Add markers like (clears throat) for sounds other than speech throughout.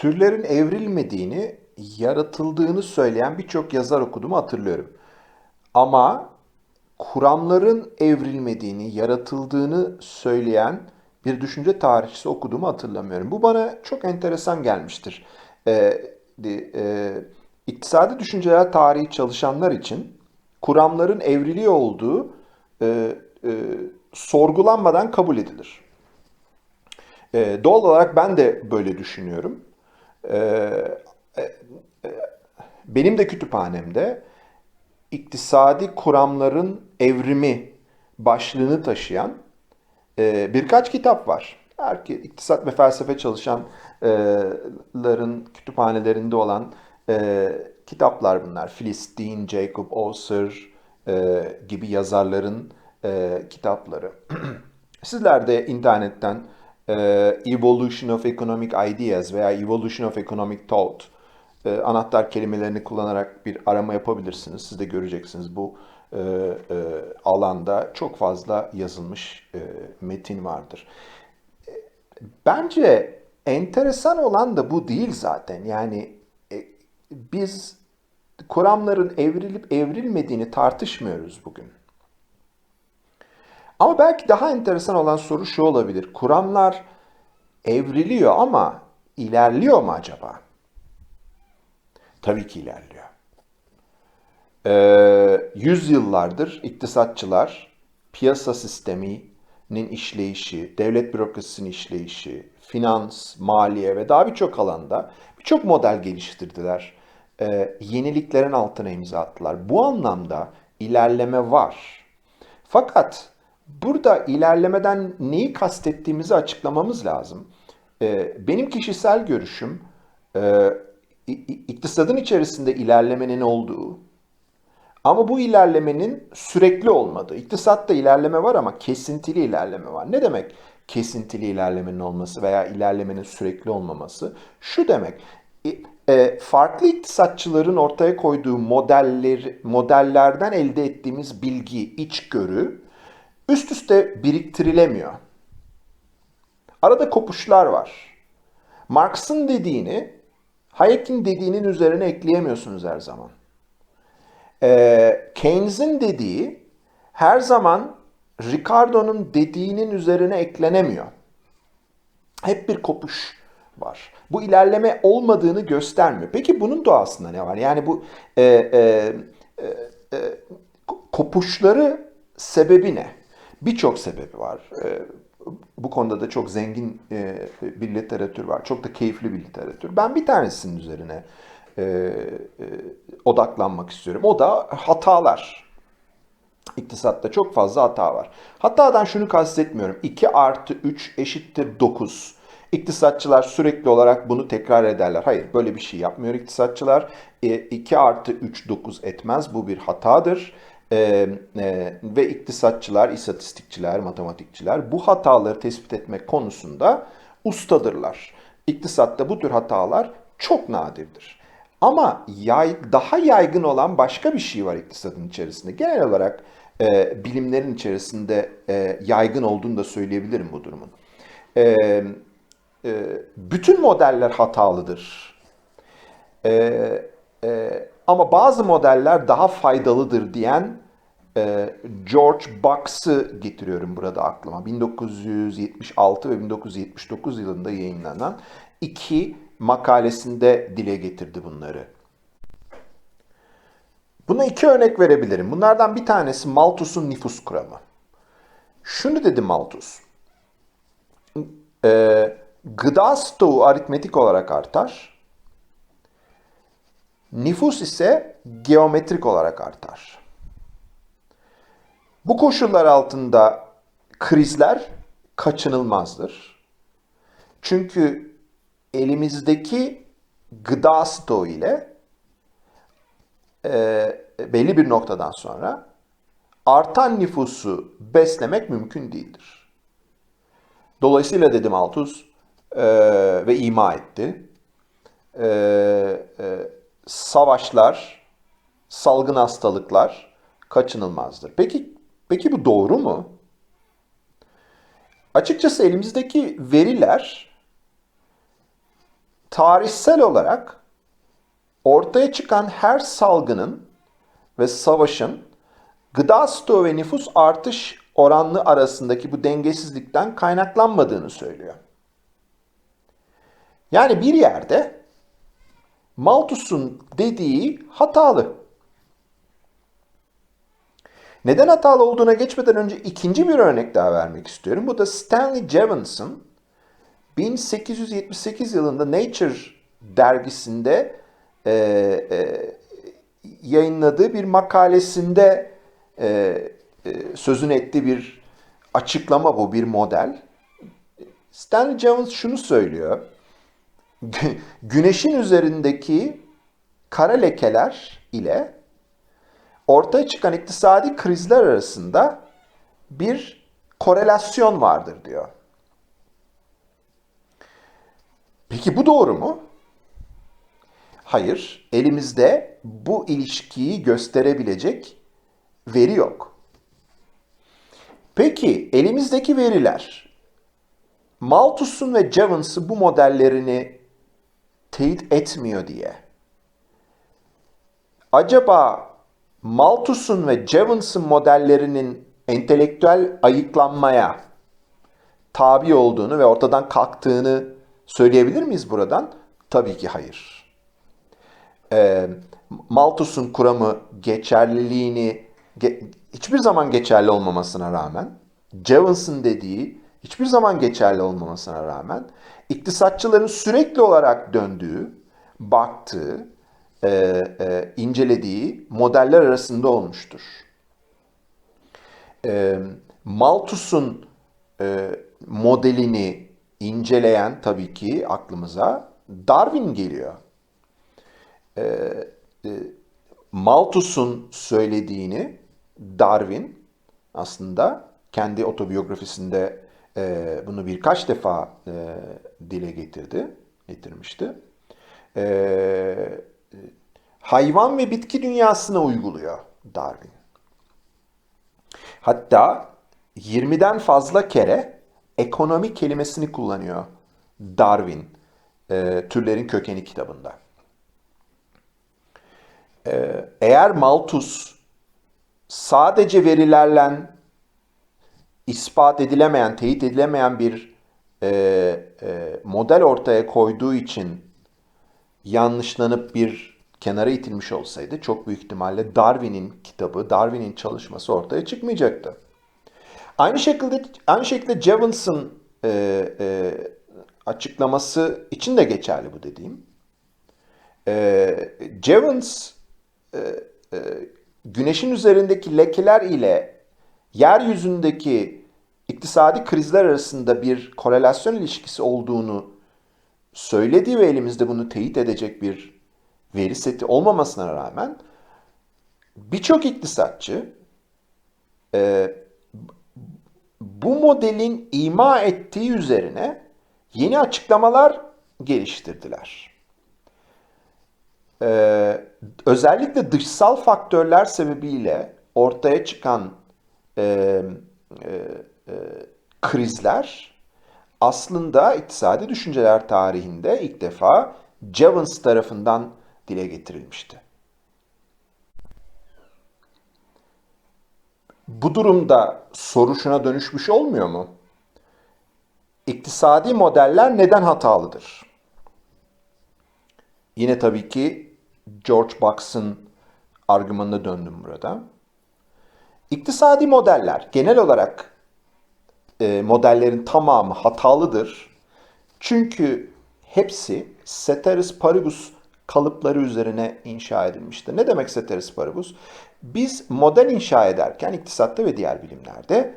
Türlerin evrilmediğini, yaratıldığını söyleyen birçok yazar okuduğumu hatırlıyorum. Ama kuramların evrilmediğini, yaratıldığını söyleyen bir düşünce tarihçisi okuduğumu hatırlamıyorum. Bu bana çok enteresan gelmiştir. Ee, di- e, iktisadi düşünceler tarihi çalışanlar için kuramların evriliyor olduğu e, e, sorgulanmadan kabul edilir. E, doğal olarak ben de böyle düşünüyorum. Benim de kütüphanemde iktisadi kuramların evrimi başlığını taşıyan e, birkaç kitap var. Belki iktisat ve felsefe çalışanların kütüphanelerinde olan e, kitaplar bunlar. Phyllis Jacob Oser e, gibi yazarların e, kitapları. (clears throat) Sizler de internetten e, Evolution of Economic Ideas veya Evolution of Economic Thought e, anahtar kelimelerini kullanarak bir arama yapabilirsiniz. Siz de göreceksiniz bu e, e, alanda çok fazla yazılmış e, metin vardır. Bence enteresan olan da bu değil zaten. Yani biz kuramların evrilip evrilmediğini tartışmıyoruz bugün. Ama belki daha enteresan olan soru şu olabilir. Kuramlar evriliyor ama ilerliyor mu acaba? Tabii ki ilerliyor. Ee, yüzyıllardır iktisatçılar piyasa sisteminin işleyişi, devlet bürokrasisinin işleyişi, finans, maliye ve daha birçok alanda birçok model geliştirdiler. Ee, yeniliklerin altına imza attılar. Bu anlamda ilerleme var. Fakat burada ilerlemeden neyi kastettiğimizi açıklamamız lazım. Ee, benim kişisel görüşüm e, iktisadın içerisinde ilerlemenin olduğu ama bu ilerlemenin sürekli olmadığı. İktisatta ilerleme var ama kesintili ilerleme var. Ne demek kesintili ilerlemenin olması veya ilerlemenin sürekli olmaması? Şu demek, e, farklı iktisatçıların ortaya koyduğu modeller, modellerden elde ettiğimiz bilgi, içgörü üst üste biriktirilemiyor. Arada kopuşlar var. Marx'ın dediğini Hayek'in dediğinin üzerine ekleyemiyorsunuz her zaman. Ee, Keynes'in dediği her zaman Ricardo'nun dediğinin üzerine eklenemiyor. Hep bir kopuş var. Bu ilerleme olmadığını göstermiyor. Peki bunun doğasında ne var? Yani bu e, e, e, e, kopuşları sebebi ne? Birçok sebebi var. E, bu konuda da çok zengin e, bir literatür var. Çok da keyifli bir literatür. Ben bir tanesinin üzerine e, e, odaklanmak istiyorum. O da hatalar. İktisatta çok fazla hata var. Hatadan şunu kastetmiyorum. 2 artı 3 eşittir 9. İktisatçılar sürekli olarak bunu tekrar ederler. Hayır böyle bir şey yapmıyor iktisatçılar. 2 artı 3 9 etmez. Bu bir hatadır. Ee, e, ve iktisatçılar, istatistikçiler, matematikçiler bu hataları tespit etmek konusunda ustadırlar. İktisatta bu tür hatalar çok nadirdir. Ama yay, daha yaygın olan başka bir şey var iktisadın içerisinde. Genel olarak e, bilimlerin içerisinde e, yaygın olduğunu da söyleyebilirim bu durumun. E, e, bütün modeller hatalıdır. E, e, ama bazı modeller daha faydalıdır diyen e, George Box'ı getiriyorum burada aklıma. 1976 ve 1979 yılında yayınlanan iki makalesinde dile getirdi bunları. Buna iki örnek verebilirim. Bunlardan bir tanesi Malthus'un nüfus kuramı. Şunu dedi Malthus. E, gıda stoğu aritmetik olarak artar. Nüfus ise geometrik olarak artar. Bu koşullar altında krizler kaçınılmazdır. Çünkü elimizdeki gıda stoğu ile e, belli bir noktadan sonra artan nüfusu beslemek mümkün değildir. Dolayısıyla dedim Altus e, ve ima etti. E, e, savaşlar, salgın hastalıklar kaçınılmazdır. Peki peki bu doğru mu? Açıkçası elimizdeki veriler tarihsel olarak ortaya çıkan her salgının ve savaşın gıda stoğu ve nüfus artış oranlı arasındaki bu dengesizlikten kaynaklanmadığını söylüyor. Yani bir yerde Malthus'un dediği hatalı. Neden hatalı olduğuna geçmeden önce ikinci bir örnek daha vermek istiyorum. Bu da Stanley Jevons'ın 1878 yılında Nature dergisinde e, e, yayınladığı bir makalesinde e, e, sözün ettiği bir açıklama bu, bir model. Stanley Jones şunu söylüyor. Güneşin üzerindeki kara lekeler ile ortaya çıkan iktisadi krizler arasında bir korelasyon vardır diyor. Peki bu doğru mu? Hayır, elimizde bu ilişkiyi gösterebilecek veri yok. Peki elimizdeki veriler Malthus'un ve Jevons'ı bu modellerini teyit etmiyor diye. Acaba Malthus'un ve Jevons'ın modellerinin entelektüel ayıklanmaya tabi olduğunu ve ortadan kalktığını söyleyebilir miyiz buradan? Tabii ki hayır. Ee, Malthus'un kuramı geçerliliğini ge- hiçbir zaman geçerli olmamasına rağmen, Jevons'ın dediği hiçbir zaman geçerli olmamasına rağmen iktisatçıların sürekli olarak döndüğü, baktığı, e, e, incelediği modeller arasında olmuştur. E, Malthus'un e, modelini inceleyen tabii ki aklımıza Darwin geliyor. E, e, Malthus'un söylediğini Darwin aslında kendi otobiyografisinde e, bunu birkaç defa e, dile getirdi, getirmişti. E, hayvan ve bitki dünyasına uyguluyor Darwin. Hatta 20'den fazla kere ekonomi kelimesini kullanıyor Darwin e, Türlerin Kökeni kitabında. E, eğer Malthus sadece verilerle ispat edilemeyen, teyit edilemeyen bir e, e, model ortaya koyduğu için yanlışlanıp bir kenara itilmiş olsaydı çok büyük ihtimalle Darwin'in kitabı, Darwin'in çalışması ortaya çıkmayacaktı. Aynı şekilde aynı şekilde Jevons'ın e, e, açıklaması için de geçerli bu dediğim. E, Jevons e, e, güneşin üzerindeki lekeler ile yeryüzündeki iktisadi krizler arasında bir korelasyon ilişkisi olduğunu söylediği ve elimizde bunu teyit edecek bir veri seti olmamasına rağmen birçok iktisatçı e, bu modelin ima ettiği üzerine yeni açıklamalar geliştirdiler. Ee, özellikle dışsal faktörler sebebiyle ortaya çıkan e, e, e, krizler aslında iktisadi düşünceler tarihinde ilk defa Jevons tarafından dile getirilmişti. Bu durumda soru şuna dönüşmüş olmuyor mu? İktisadi modeller neden hatalıdır? Yine tabii ki George Box'ın argümanına döndüm burada. İktisadi modeller genel olarak e, modellerin tamamı hatalıdır. Çünkü hepsi ceteris paribus kalıpları üzerine inşa edilmiştir. Ne demek ceteris paribus? Biz model inşa ederken iktisatta ve diğer bilimlerde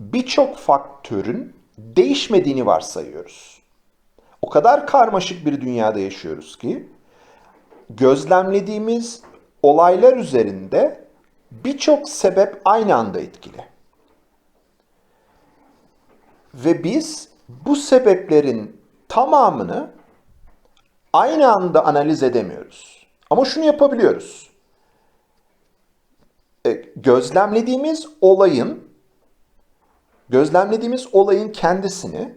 birçok faktörün değişmediğini varsayıyoruz. O kadar karmaşık bir dünyada yaşıyoruz ki gözlemlediğimiz olaylar üzerinde birçok sebep aynı anda etkili. Ve biz bu sebeplerin tamamını aynı anda analiz edemiyoruz. Ama şunu yapabiliyoruz. E, gözlemlediğimiz olayın gözlemlediğimiz olayın kendisini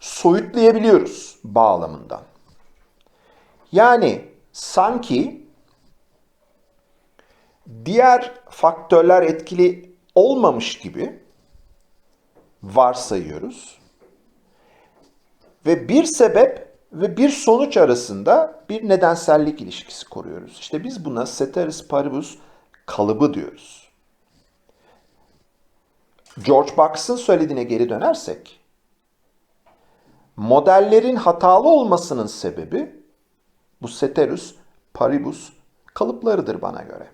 soyutlayabiliyoruz bağlamından. Yani sanki diğer faktörler etkili olmamış gibi varsayıyoruz. Ve bir sebep ve bir sonuç arasında bir nedensellik ilişkisi kuruyoruz. İşte biz buna ceteris paribus kalıbı diyoruz. George Box'ın söylediğine geri dönersek, modellerin hatalı olmasının sebebi bu ceteris paribus kalıplarıdır bana göre.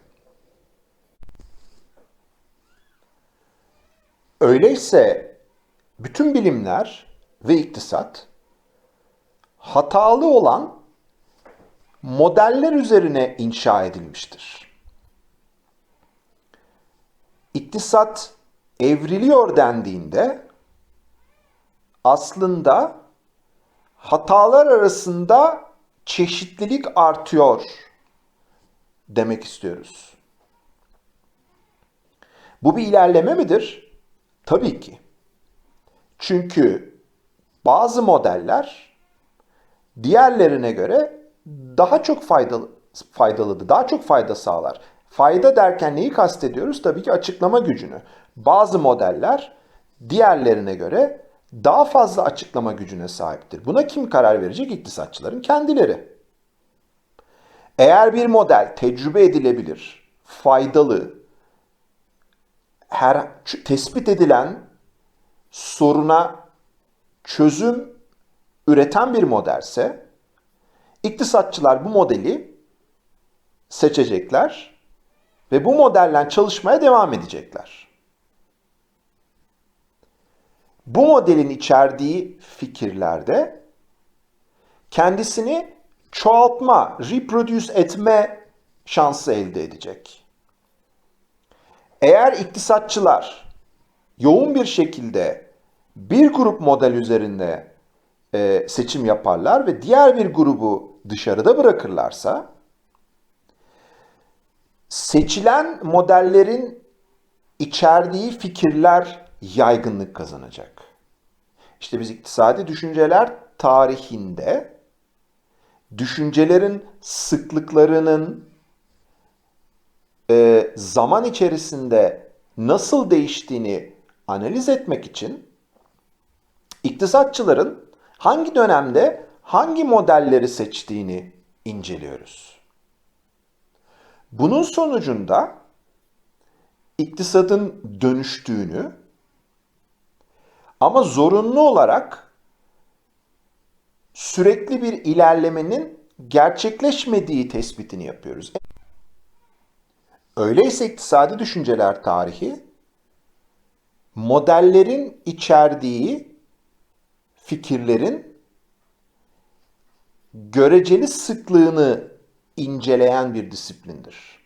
Öyleyse bütün bilimler ve iktisat hatalı olan modeller üzerine inşa edilmiştir. İktisat evriliyor dendiğinde aslında hatalar arasında çeşitlilik artıyor demek istiyoruz. Bu bir ilerleme midir? Tabii ki. Çünkü bazı modeller diğerlerine göre daha çok faydalı faydalıdır. Daha çok fayda sağlar. Fayda derken neyi kastediyoruz? Tabii ki açıklama gücünü. Bazı modeller diğerlerine göre daha fazla açıklama gücüne sahiptir. Buna kim karar verecek? İktisatçıların kendileri. Eğer bir model tecrübe edilebilir, faydalı, her tespit edilen soruna çözüm üreten bir modelse iktisatçılar bu modeli seçecekler ve bu modelle çalışmaya devam edecekler. Bu modelin içerdiği fikirlerde kendisini çoğaltma, reproduce etme şansı elde edecek. Eğer iktisatçılar yoğun bir şekilde bir grup model üzerinde e, seçim yaparlar ve diğer bir grubu dışarıda bırakırlarsa seçilen modellerin içerdiği fikirler yaygınlık kazanacak. İşte biz iktisadi düşünceler tarihinde düşüncelerin sıklıklarının e, zaman içerisinde nasıl değiştiğini analiz etmek için iktisatçıların hangi dönemde hangi modelleri seçtiğini inceliyoruz. Bunun sonucunda iktisadın dönüştüğünü ama zorunlu olarak sürekli bir ilerlemenin gerçekleşmediği tespitini yapıyoruz. Öyleyse iktisadi düşünceler tarihi modellerin içerdiği fikirlerin göreceli sıklığını inceleyen bir disiplindir.